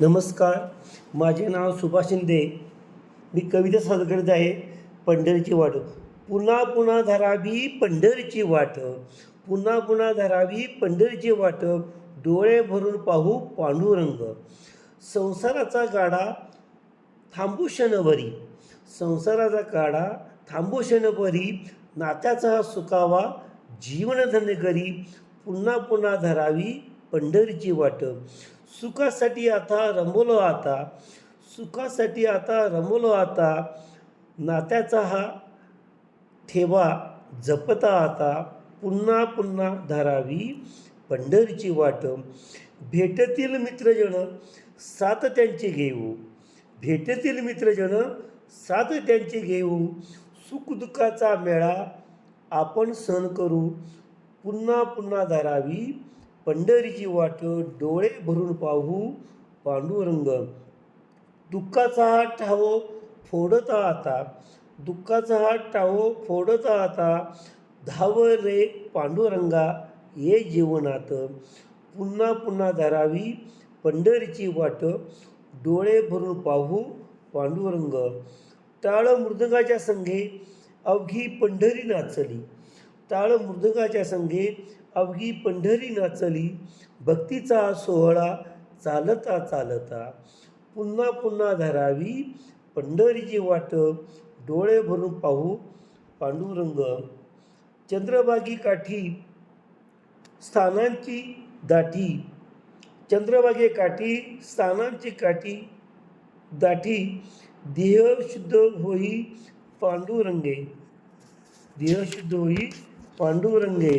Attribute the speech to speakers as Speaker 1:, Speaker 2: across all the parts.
Speaker 1: नमस्कार माझे नाव सुभाष शिंदे. मी कविता सादर आहे पंढरीची वाट. पुन्हा पुन्हा धरावी पंढरीची वाट. पुन्हा पुन्हा धरावी पंढरीची वाट. डोळे भरून पाहू पांडुरंग. संसाराचा गाडा थांबू क्षणभरी. संसाराचा काढा थांबू क्षणभरी. नात्याचा हा सुकावा जीवनधन्य करी. पुन्हा पुन्हा धरावी पंढरीची वाट. सुखासाठी आता रमवलो आता सुखासाठी आता रमवलो आता नात्याचा हा ठेवा जपता आता पुन्हा पुन्हा धरावी पंढरीची वाट. भेटतील मित्रजन सात त्यांचे घेऊ. भेटतील मित्रजन सात त्यांचे घेऊ. सुखदुःखाचा मेळा आपण सहन करू. पुन्हा पुन्हा धरावी पंढरीची वाट डोळे भरून पाहू पांडुरंग. दुःखाचा हा ठावो फोडता आता. दुःखाचा हा ठावो फोडता आता. धाव रे पांडुरंगा ये जीवनात. पुन्हा पुन्हा धरावी पंढरीची वाट. डोळे भरून पाहू पांडुरंग. टाळ मृदंगाच्या संघे अवघी पंढरी नाचली. टाळ मृदंगाच्या संगे अवघी पंढरी नाचली. भक्तीचा सोहळा चालता चालता पुन्हा पुन्हा धरावी. पंढरीची वाट डोळे भरून पाहू पांडुरंग. चंद्रभागी काठी स्थानांची दाठी चंद्रभागे काठी स्थानांची काठी दाठी देह शुद्ध होई पांडुरंगे. देह शुद्ध होई पांडुरंगे.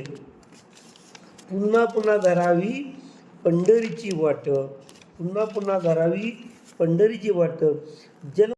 Speaker 1: पुन्हा पुन्हा धरावी पंढरीची वाट. पुन्हा पुन्हा धरावी पंढरीची वाट. जन